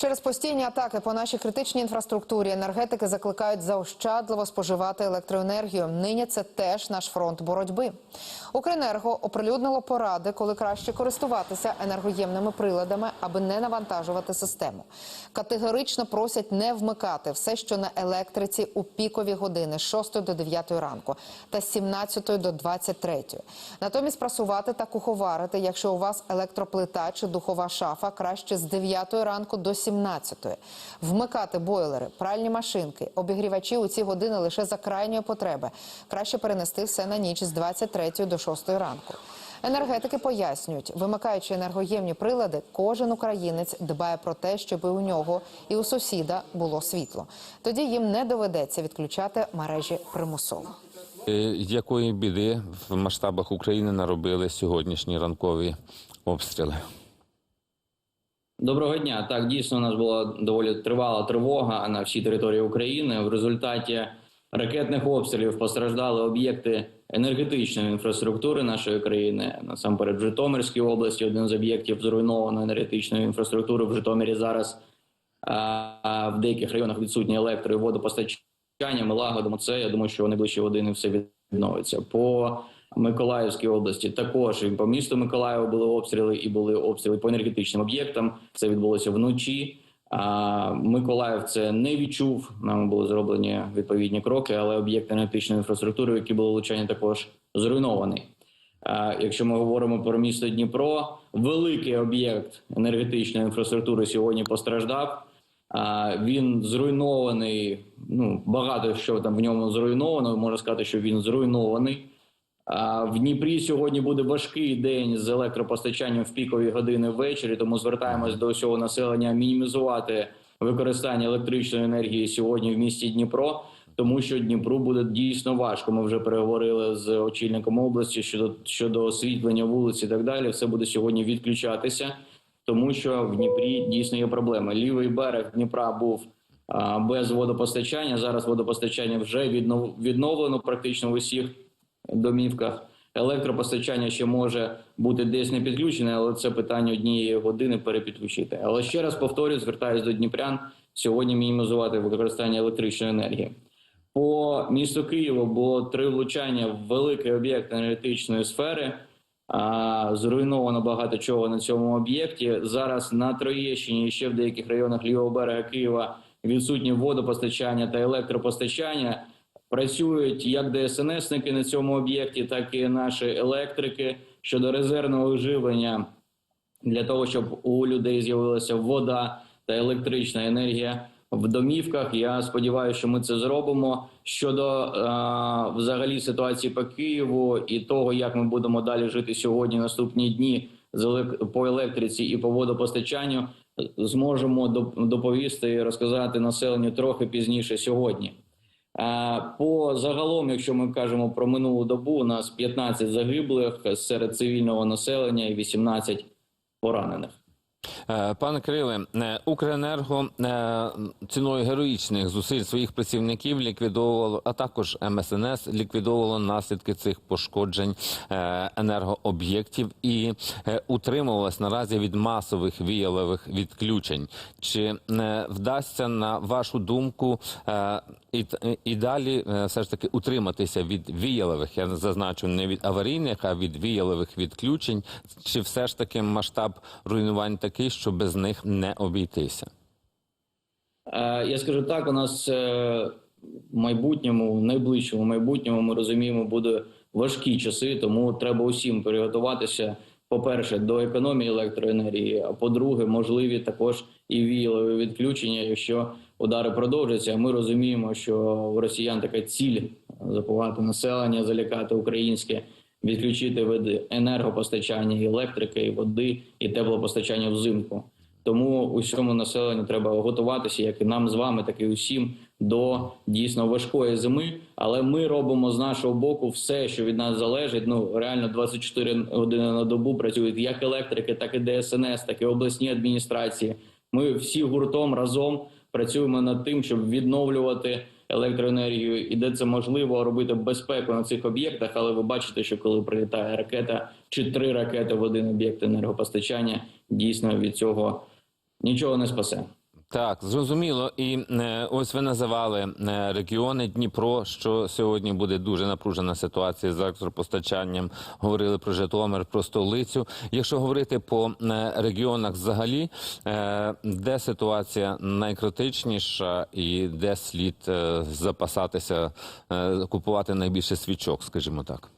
Через постійні атаки по нашій критичній інфраструктурі енергетики закликають заощадливо споживати електроенергію. Нині це теж наш фронт боротьби. Укренерго оприлюднило поради, коли краще користуватися енергоємними приладами, аби не навантажувати систему. Категорично просять не вмикати все, що на електриці у пікові години з 6 до 9 ранку та з 17 до 23. Натомість прасувати та куховарити, якщо у вас електроплита чи духова шафа, краще з 9 ранку до 17. Вмикати бойлери, пральні машинки, обігрівачі у ці години лише за крайньої потреби. Краще перенести все на ніч з 23 до 6 ранку. Енергетики пояснюють, вимикаючи енергоємні прилади, кожен українець дбає про те, щоб у нього і у сусіда було світло. Тоді їм не доведеться відключати мережі примусово. Е, Якої біди в масштабах України наробили сьогоднішні ранкові обстріли? Доброго дня. Так, дійсно, у нас була доволі тривала тривога на всій території України. В результаті ракетних обстрілів постраждали об'єкти енергетичної інфраструктури нашої країни. Насамперед, в Житомирській області один з об'єктів зруйнованої енергетичної інфраструктури в Житомирі зараз а, в деяких районах відсутні електро і водопостачання. Ми лагодимо це. Я думаю, що в найближчі години все відновиться. По Миколаївській області також і по місту Миколаєва були обстріли, і були обстріли по енергетичним об'єктам. Це відбулося вночі. А Миколаїв це не відчув. Нам були зроблені відповідні кроки, але об'єкт енергетичної інфраструктури, які були влучені, також зруйнований. А Якщо ми говоримо про місто Дніпро, великий об'єкт енергетичної інфраструктури сьогодні постраждав. А, Він зруйнований. Ну багато що там в ньому зруйновано. Можна сказати, що він зруйнований. В Дніпрі сьогодні буде важкий день з електропостачанням в пікові години ввечері. Тому звертаємось до всього населення мінімізувати використання електричної енергії сьогодні в місті Дніпро, тому що Дніпру буде дійсно важко. Ми вже переговорили з очільником області щодо щодо освітлення вулиць і так далі. Все буде сьогодні відключатися, тому що в Дніпрі дійсно є проблеми. Лівий берег Дніпра був без водопостачання. Зараз водопостачання вже віднов, відновлено практично в усіх домівках. Електропостачання ще може бути десь не підключене, але це питання однієї години перепідключити. Але ще раз повторюю, звертаюся до Дніпрян сьогодні мінімізувати використання електричної енергії. По місту Києву було три влучання в великий об'єкт енергетичної сфери. А, зруйновано багато чого на цьому об'єкті. Зараз на Троєщині і ще в деяких районах лівого берега Києва відсутні водопостачання та електропостачання. Працюють як ДСНСники на цьому об'єкті, так і наші електрики щодо резервного живлення для того, щоб у людей з'явилася вода та електрична енергія в домівках. Я сподіваюся, що ми це зробимо. Щодо е, взагалі ситуації по Києву і того, як ми будемо далі жити сьогодні, наступні дні по електриці і по водопостачанню, зможемо доп- доповісти і розказати населенню трохи пізніше сьогодні. Е, По загалом, якщо ми кажемо про минулу добу, у нас 15 загиблих серед цивільного населення і 18 поранених. Е, Пане Кириле, е, Укренерго е, ціною героїчних зусиль своїх працівників ліквідовувало, а також МСНС ліквідовувало наслідки цих пошкоджень енергооб'єктів і утримувалось наразі від масових віялових відключень. Чи вдасться на вашу думку і, і далі все ж таки утриматися від віялових? Я зазначу не від аварійних, а від віялових відключень. Чи все ж таки масштаб руйнувань такий, що без них не обійтися? Е, Я скажу так: у нас е, в майбутньому, в найближчому майбутньому, ми розуміємо, буде важкі часи, тому треба усім приготуватися. По-перше, до економії електроенергії, а по-друге, можливі також і віялові відключення, якщо удари продовжаться. Ми розуміємо, що в росіян така ціль запугати населення, залякати українське, відключити види енергопостачання, і електрики, і води, і теплопостачання взимку. Тому усьому населенню треба готуватися, як і нам з вами, так і усім до дійсно важкої зими. Але ми робимо з нашого боку все, що від нас залежить. Ну реально 24 години на добу працюють як електрики, так і ДСНС, так і обласні адміністрації. Ми всі гуртом разом працюємо над тим, щоб відновлювати електроенергію, і де це можливо робити безпеку на цих об'єктах. Але ви бачите, що коли прилітає ракета чи три ракети в один об'єкт енергопостачання, дійсно від цього нічого не спасе. Так, зрозуміло. І е, ось ви називали е, регіони Дніпро, що сьогодні буде дуже напружена ситуація з електропостачанням. Говорили про Житомир, про столицю. Якщо говорити по е, регіонах взагалі, е, де ситуація найкритичніша і де слід е, запасатися, е, купувати найбільше свічок, скажімо так.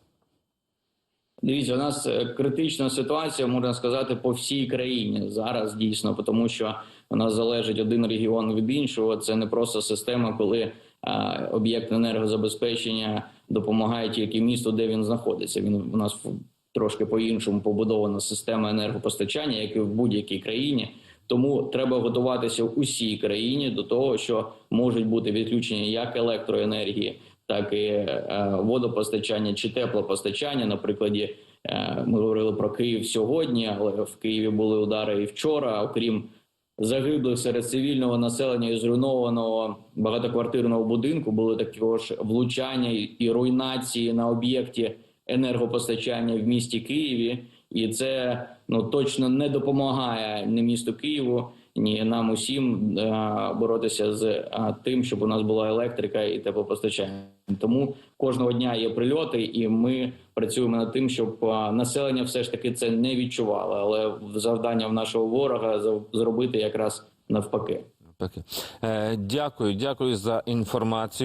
Дивіться, у нас е, критична ситуація, можна сказати, по всій країні зараз дійсно, тому що у нас залежить один регіон від іншого. Це не просто система, коли а, об'єкт енергозабезпечення допомагає тільки місту, де він знаходиться. Він у нас трошки по-іншому побудована система енергопостачання, як і в будь-якій країні. Тому треба готуватися в усій країні до того, що можуть бути відключення як електроенергії, так і е, водопостачання чи теплопостачання. На прикладі е, ми говорили про Київ сьогодні, але в Києві були удари і вчора. Окрім загиблих серед цивільного населення і зруйнованого багатоквартирного будинку, були також влучання і- руйнації на об'єкті енергопостачання в місті Києві, і це ну точно не допомагає ні місту Києву, ні нам усім е, боротися з е, тим, щоб у нас була електрика і теплопостачання. Тому кожного дня є прильоти, і ми працюємо над тим, щоб е, населення все ж таки це не відчувало. Але завдання в нашого ворога зробити якраз навпаки. Дякую, дякую за інформацію.